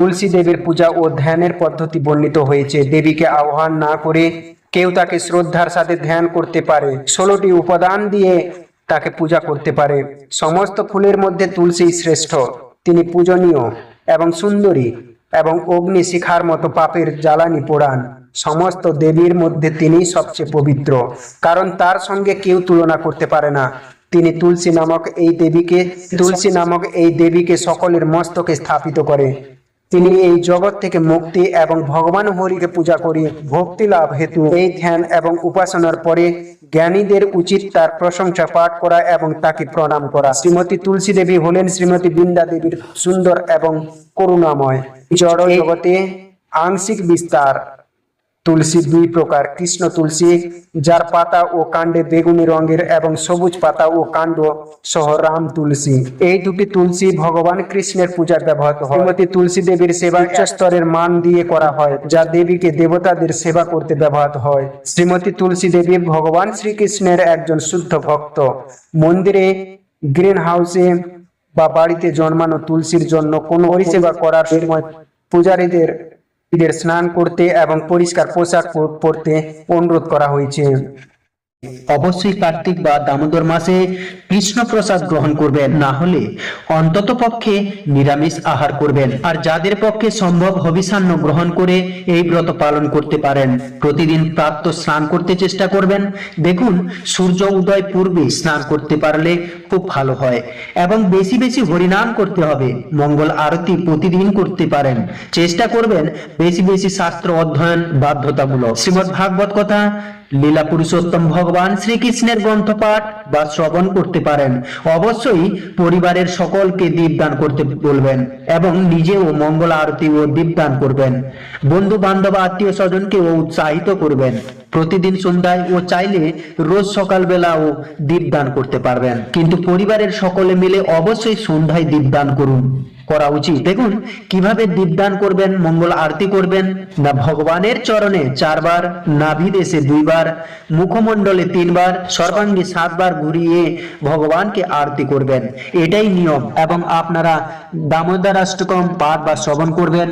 তুলসী দেবীর পূজা ও ধ্যানের পদ্ধতি বর্ণিত হয়েছে। দেবীকে আহ্বান না করে কেউ তাকে শ্রদ্ধার সাথে ধ্যান করতে পারে। ষোলোটি উপাদান দিয়ে তাকে পূজা করতে পারে। সমস্ত ফুলের মধ্যে তুলসী শ্রেষ্ঠ। তিনি পূজনীয় এবং সুন্দরী এবং অগ্নি শিখার মতো পাপের জ্বালানি পোড়ান। সমস্ত দেবীর মধ্যে তিনি সবচেয়ে পবিত্র। কারণ তার সঙ্গে কেউ তুলনা করতে পারে না। তিনি তুলসী নামক এই দেবীকে তুলসী নামক এই দেবীকে সকলের মস্তকে স্থাপিত করে। তিনি এই জগৎ থেকে মুক্তি এবং ভগবান হরিকে পূজা করি ভক্তি লাভ হেতু এই ধ্যান এবং উপাসনার পরে জ্ঞানীদের উচিত তার প্রশংসা পাঠ করা এবং তাকে প্রণাম করা। শ্রীমতী তুলসী দেবী হলেন শ্রীমতী বৃন্দা দেবীর সুন্দর এবং করুণাময়। জড় জগতে আংশিক বিস্তার তুলসী দুই প্রকার, কৃষ্ণ তুলসী, যার পাতা ও কাণ্ডে বেগুনি রঙের এবং সবুজ পাতা ও কাণ্ড সহ রাম তুলসী। এই দুটি তুলসী ভগবান কৃষ্ণের পূজার ব্যবহৃত হয়। শ্রীমতী তুলসী দেবীর সেবা উচ্চ স্তরের মান দিয়ে করা হয়, যা দেবীকে দেবতাদের সেবা করতে ব্যবহৃত হয়। শ্রীমতী তুলসী দেবী ভগবান শ্রীকৃষ্ণের একজন শুদ্ধ ভক্ত। মন্দিরে, গ্রিন হাউসে বা বাড়িতে জন্মানো তুলসীর জন্য কোনো পরিষেবা করার সময় পূজারীদের ঈদের স্নান করতে এবং পরিষ্কার পোশাক পর- পরতে অনুরোধ করা হয়েছে। অবশ্যই কার্তিক বা দামোদর মাসে কৃষ্ণ প্রসাদ গ্রহণ করবেন, না হলে অন্তত পক্ষে নিরামিষ আহার করবেন। আর যাদের পক্ষে সম্ভব হবিষান্ন গ্রহণ করে এই ব্রত পালন করতে পারেন। প্রতিদিন প্রাপ্ত স্নান করতে চেষ্টা করবেন। দেখুন, সূর্য উদয় পূর্বে স্নান করতে পারলে খুব ভালো হয়। এবং বেশি বেশি হরিনাম করতে হবে। মঙ্গল আরতি প্রতিদিন করতে পারেন। চেষ্টা করবেন বেশি বেশি শাস্ত্র অধ্যয়ন বাধ্যতামূলক। শ্রীমদ ভাগবত কথা, লীলা পুরুষোত্তম ভগবান শ্রীকৃষ্ণের গ্রন্থপাঠ বা শ্রবণ করতে পারেন। অবশ্যই পরিবারের সকলকে দীপদান করতে বলবেন এবং নিজেও মঙ্গল আরতি ও দীপদান করবেন। বন্ধু বান্ধব আত্মীয় স্বজনকেও উৎসাহিত করবেন। প্রতিদিন সন্ধ্যায় ও চাইলে রোজ সকালবেলাও দীপদান করতে পারবেন। কিন্তু পরিবারের সকলে মিলে অবশ্যই সন্ধ্যায় দীপদান করুন। করা উচিত। দেখুন, কীভাবে দীপদান করবেন, মঙ্গল আরতি করবেন, না ভগবানের চরণে চারবার নাভি দেশে দুইবার, মুখমণ্ডলে তিনবার, সর্বাঙ্গে সাতবার ঘুরিয়ে ভগবানকে আরতি করবেন। এটাই নিয়ম। এবং আপনারা দামোদর অষ্টকম পাঠ বা শ্রবণ করবেন।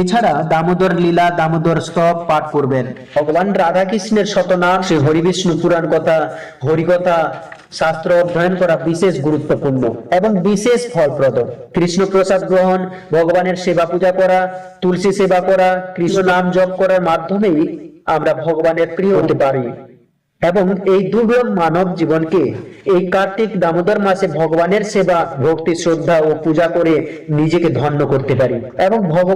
এছাড়া দামোদর লীলা, দামোদর স্তব পাঠ করবেন। ভগবান রাধাকৃষ্ণের শতনাম শ্রী হরিবিষ্ণু পুরাণ কথা, হরিকথা, শাস্ত্র অধ্যয়ন করা বিশেষ গুরুত্বপূর্ণ এবং বিশেষ ফলপ্রদ। কৃষ্ণ প্রসাদ গ্রহণ, ভগবানের সেবা পূজা করা, তুলসী সেবা করা, কৃষ্ণ নাম জপ করার মাধ্যমেই আমরা ভগবানের প্রিয় হতে পারি। এবং এই দুর্লভ মানব জীবনকে এই কার্তিক দামোদর মাসে ভগবানের সেবা, ভক্তি, শ্রদ্ধা ও পূজা করে নিজেকে ধন্য করতে পারি। এবং ভগবান